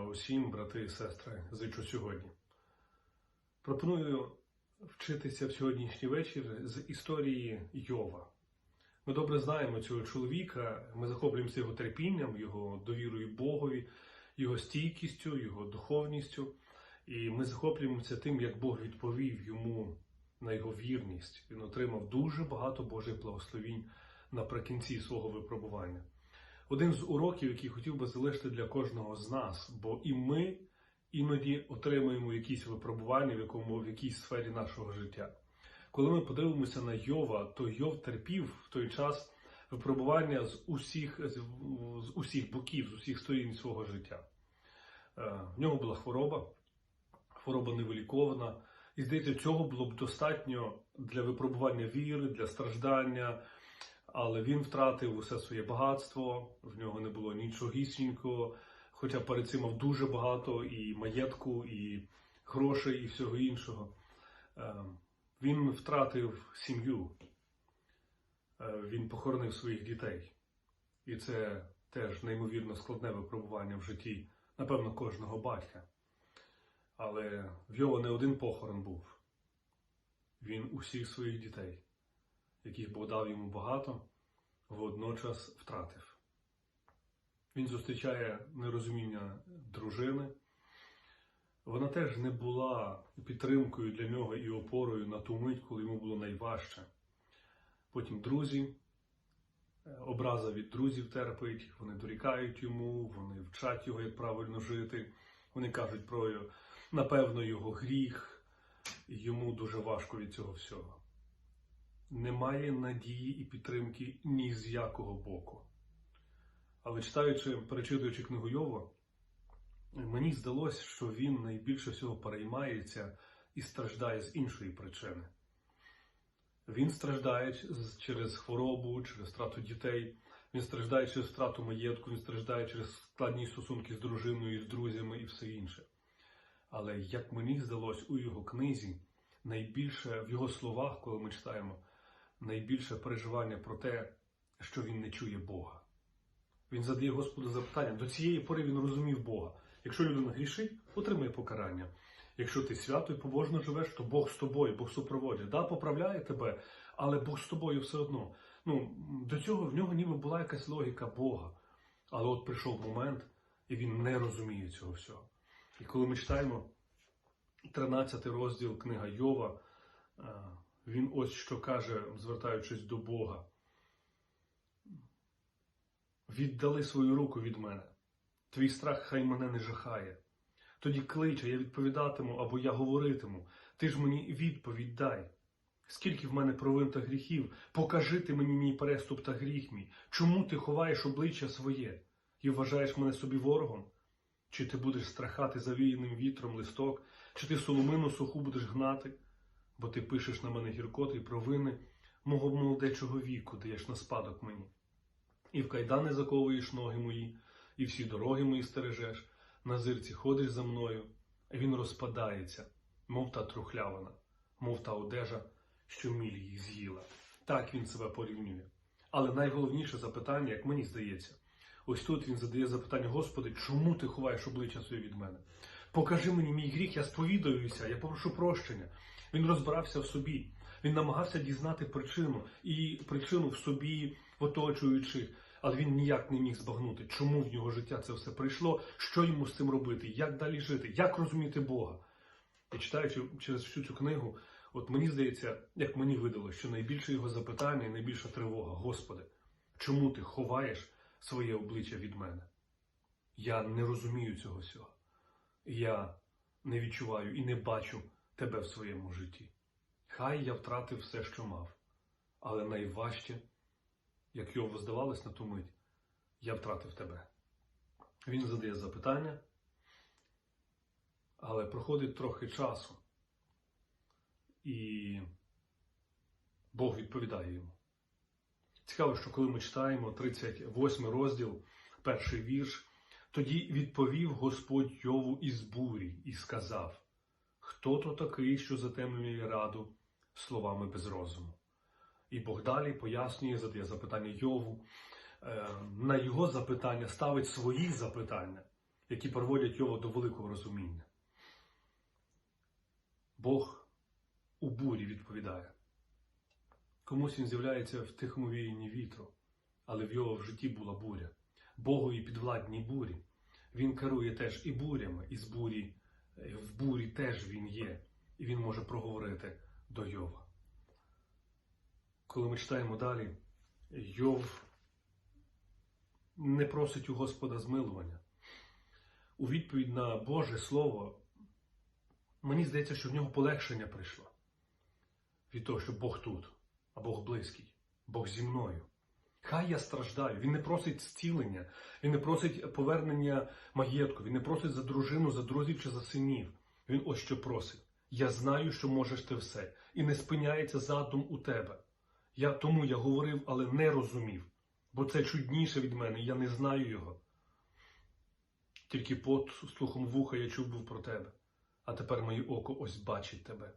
усім, брати і сестри, зичу сьогодні. Пропоную вчитися в сьогоднішній вечір з історії Йова. Ми добре знаємо цього чоловіка, ми захоплюємося його терпінням, його довірою Богові, його стійкістю, його духовністю. І ми захоплюємося тим, як Бог відповів йому на його вірність. Він отримав дуже багато Божих благословінь наприкінці свого випробування. Один з уроків, який хотів би залишити для кожного з нас, бо і ми іноді отримуємо якісь випробування в якому в якійсь сфері нашого життя. Коли ми подивимося на Йова, то Йов терпів в той час випробування з усіх, з, усіх боків, з усіх сторін свого життя. Е, В нього була хвороба, хвороба невилікована. І здається, цього було б достатньо для випробування віри, для страждання, але він втратив усе своє багатство, в нього не було нічогісінького, хоча перед цим мав дуже багато і маєтку, і грошей, і всього іншого. Е, Він втратив сім'ю, Е, він похоронив своїх дітей. І це теж неймовірно складне випробування в житті, напевно, кожного батька. Але в його не один похорон був. Він усіх своїх дітей, яких Бог дав йому багато, водночас втратив. Він зустрічає нерозуміння дружини. Вона теж не була підтримкою для нього і опорою на ту мить, коли йому було найважче. Потім друзі, образа від друзів терпить, вони дорікають йому, вони вчать його, як правильно жити. Вони кажуть про напевно, його гріх, і йому дуже важко від цього всього. Немає надії і підтримки ні з якого боку. Але читаючи, перечитуючи книгу Йова, мені здалося, що він найбільше всього переймається і страждає з іншої причини. Він страждає через хворобу, через втрату дітей, він страждає через втрату маєтку, він страждає через складні стосунки з дружиною, з друзями і все інше. Але як мені здалось у його книзі, найбільше в його словах, коли ми читаємо, найбільше переживання про те, що він не чує Бога. Він задає Господу запитання. До цієї пори він розумів Бога. Якщо людина грішить, отримає покарання. Якщо ти свято і побожно живеш, то Бог з тобою, Бог супроводжує. Да, поправляє тебе, але Бог з тобою все одно. Ну, до цього в нього ніби була якась логіка Бога. Але от прийшов момент, і він не розуміє цього всього. І коли ми читаємо 13 розділ книга Йова, е, він ось що каже, звертаючись до Бога. Віддали свою руку від мене. Твій страх хай мене не жахає. Тоді кличе, я відповідатиму або я говоритиму. Ти ж мені відповідь дай. Скільки в мене провин та гріхів, покажи ти мені мій переступ та гріх мій. Чому ти ховаєш обличчя своє і вважаєш мене собі ворогом? Чи ти будеш страхати завіяним вітром листок, чи ти соломину суху будеш гнати? Бо ти пишеш на мене гіркоти і провини мого молодечого віку, даєш на спадок мені. І в кайдани заковуєш ноги мої, і всі дороги мої стережеш, на зирці ходиш за мною, він розпадається, мов та трухлявина, мов та одежа, що міль її з'їла. Так він себе порівнює. Але найголовніше запитання, як мені здається, ось тут він задає запитання: Господи, чому ти ховаєш обличчя своє від мене? Покажи мені мій гріх, я сповідаюся, я попрошу прощення. Він розбирався в собі. Він намагався дізнати причину і причину в собі, в оточуючих, але він ніяк не міг збагнути, чому в його життя це все прийшло, що йому з цим робити, як далі жити, як розуміти Бога. І читаючи через всю цю книгу, от мені здається, як мені видало, що найбільше його запитання і найбільша тривога, Господи, чому ти ховаєш своє обличчя від мене? Я не розумію цього всього. Я не відчуваю і не бачу тебе в своєму житті. Хай я втратив все, що мав, але найважче, як його здавалось на ту мить, я втратив тебе. Він задає запитання, але проходить трохи часу, і Бог відповідає йому. Цікаво, що коли ми читаємо 38 розділ, перший вірш, тоді відповів Господь Йову із бурі і сказав: Хто то такий, що затемнює раду словами без розуму? І Бог далі пояснює, задає запитання Йову. Е, На його запитання ставить свої запитання. які приводять його до великого розуміння. Бог у бурі відповідає. Комусь він з'являється в тихому віянні вітру, але в його в житті була буря. Богові підвладній бурі. Він керує теж і бурями, і з бурі, е, в бурі теж він є, і він може проговорити до Йова. Коли ми читаємо далі, Йов не просить у Господа змилування. У відповідь на Боже Слово, мені здається, що в нього полегшення прийшло від того, що Бог тут, а Бог близький, Бог зі мною. Хай я страждаю. Він не просить зцілення, він не просить повернення маєтку, він не просить за дружину, за друзів чи за синів. Він ось що просить. Я знаю, що можеш ти все, і не спиняється задум у тебе. Я тому я говорив, але не розумів, бо це чудніше від мене, я не знаю його. Тільки под слухом вуха я чув був про тебе, а тепер моє око ось бачить тебе.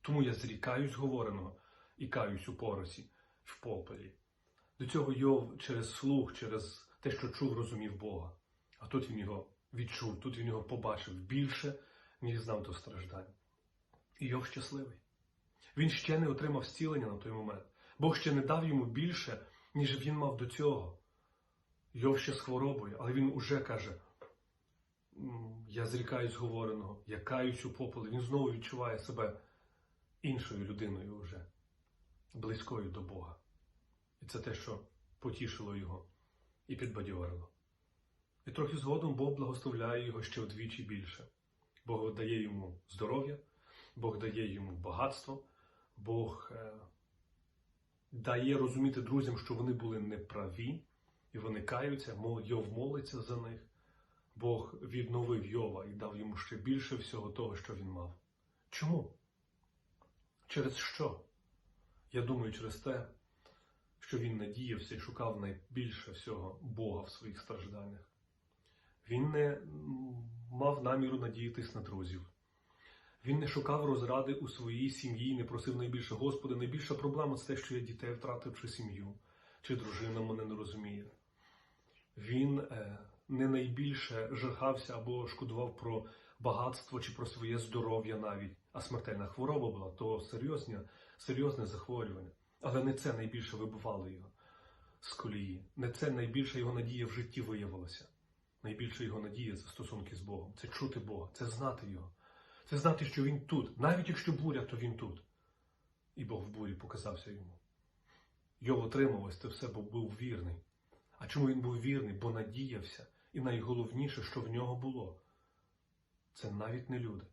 Тому я зрікаюсь говореного і каюсь у поросі, в попелі. До цього Йов через слух, через те, що чув, розумів Бога. А тут він його відчув, тут він його побачив більше, ніж знав до страждань. І Йов щасливий. Він ще не отримав зцілення на той момент. Бог ще не дав йому більше, ніж він мав до цього. Йов ще з хворобою, але він уже каже: я зрікаюсь говореного, я каюсь у попелі. Він знову відчуває себе іншою людиною вже, близькою до Бога. І це те, що потішило його і підбадьорило. І трохи згодом Бог благословляє його ще вдвічі більше. Бог дає йому здоров'я, Бог дає йому багатство, Бог е, дає розуміти друзям, що вони були неправі, і вони каються, Йов молиться за них. Бог відновив Йова і дав йому ще більше всього того, що він мав. Чому? Через що? Я думаю, через те, що він надіявся і шукав найбільше всього Бога в своїх стражданнях. Він не мав наміру надіятись на друзів. Він не шукав розради у своїй сім'ї, не просив найбільше Господи. Найбільша проблема це те, що я дітей втратив чи сім'ю, чи дружина мене не розуміє. Він е, не найбільше жахався або шкодував про багатство чи про своє здоров'я навіть, а смертельна хвороба була, то серйозне, серйозне захворювання. Але не це найбільше вибивало його з колії. Не це найбільша його надія в житті виявилася. Найбільша його надія це стосунки з Богом. Це чути Бога, це знати Його. Це знати, що Він тут. Навіть якщо буря, то Він тут. І Бог в бурі показався йому. Його отримав ось це все, бо був вірний. А чому він був вірний? Бо надіявся. І найголовніше, що в нього було, це навіть не люди,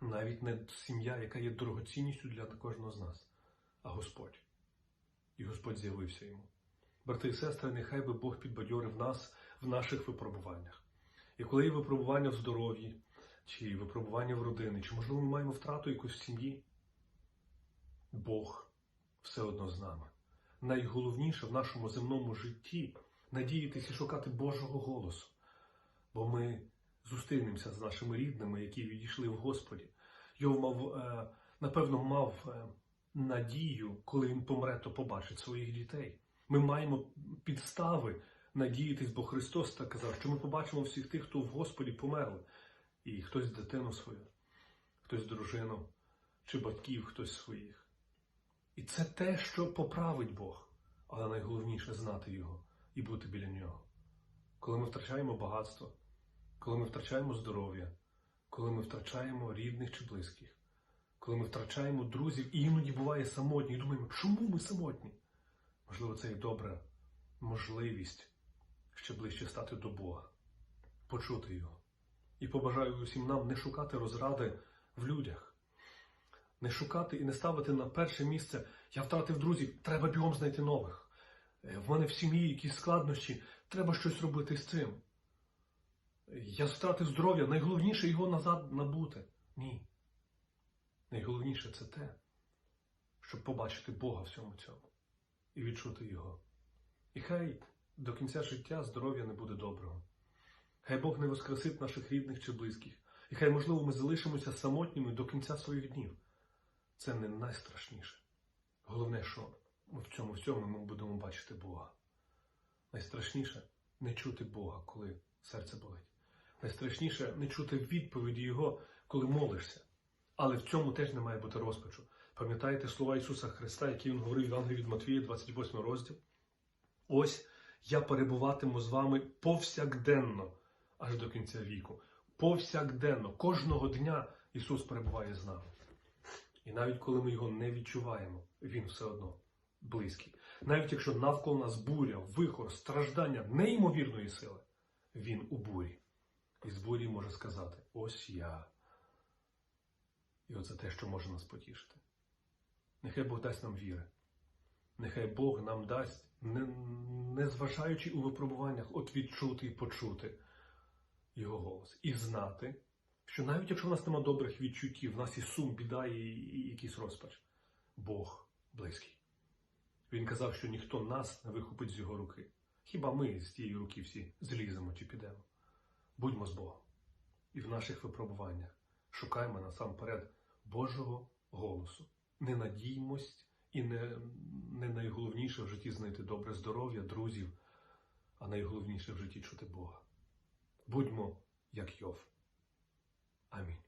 навіть не сім'я, яка є дорогоцінністю для кожного з нас, а Господь. І Господь з'явився йому. Брати і сестри, нехай би Бог підбадьорив нас в наших випробуваннях. І коли є випробування в здоров'ї, чи випробування в родини, чи, можливо, ми маємо втрату якусь в сім'ї, Бог все одно з нами. Найголовніше в нашому земному житті надіятися і шукати Божого голосу, бо ми зустрінемося з нашими рідними, які відійшли в Господі. Йов мав, е, напевно, мав е, надію, коли він помре, то побачить своїх дітей. Ми маємо підстави надіятись, бо Христос так казав, що ми побачимо всіх тих, хто в Господі померли. І хтось дитину свою, хтось дружину, чи батьків, хтось своїх. І це те, що поправить Бог, але найголовніше знати Його і бути біля нього. Коли ми втрачаємо багатство, коли ми втрачаємо здоров'я, коли ми втрачаємо рідних чи близьких, коли ми втрачаємо друзів, і іноді буває самотні, і думаємо, чому ми самотні? Можливо, це і добра можливість ще ближче стати до Бога, почути Його. І побажаю усім нам не шукати розради в людях, не шукати і не ставити на перше місце я втратив друзів, треба бігом знайти нових. Е, В мене в сім'ї якісь складнощі, треба щось робити з цим. Я втратив здоров'я, найголовніше його назад набути. Ні. Найголовніше це те, щоб побачити Бога всьому цьому і відчути Його. І хай до кінця життя здоров'я не буде доброго. Хай Бог не воскресить наших рідних чи близьких. І хай, можливо, ми залишимося самотніми до кінця своїх днів. Це не найстрашніше. Головне, що в цьому всьому ми будемо бачити Бога. Найстрашніше не чути Бога, коли серце болить. Найстрашніше не чути відповіді Його, коли молишся. Але в цьому теж не має бути розпачу. Пам'ятаєте слова Ісуса Христа, які Він говорив в Євангелії від Матвія, 28 розділ? Ось я перебуватиму з вами повсякденно, аж до кінця віку. Повсякденно, кожного дня Ісус перебуває з нами. І навіть коли ми його не відчуваємо, Він все одно близький. Навіть якщо навколо нас буря, вихор, страждання неймовірної сили, Він у бурі. І з бурі може сказати: Ось я. І оце те, що може нас потішити. Нехай Бог дасть нам віри. Нехай Бог нам дасть, не, не у випробуваннях, от відчути і почути Його голос. І знати, що навіть якщо в нас нема добрих відчуттів, в нас і сум, біда, і, і якийсь розпач, Бог близький. Він казав, що ніхто нас не вихопить з його руки. Хіба ми з тієї руки всі зліземо чи підемо? Будьмо з Богом. І в наших випробуваннях шукаємо насамперед Божого голосу. Не надіймось і не, не найголовніше в житті знайти добре здоров'я, друзів, а найголовніше в житті чути Бога. Будьмо як Йов. Амінь.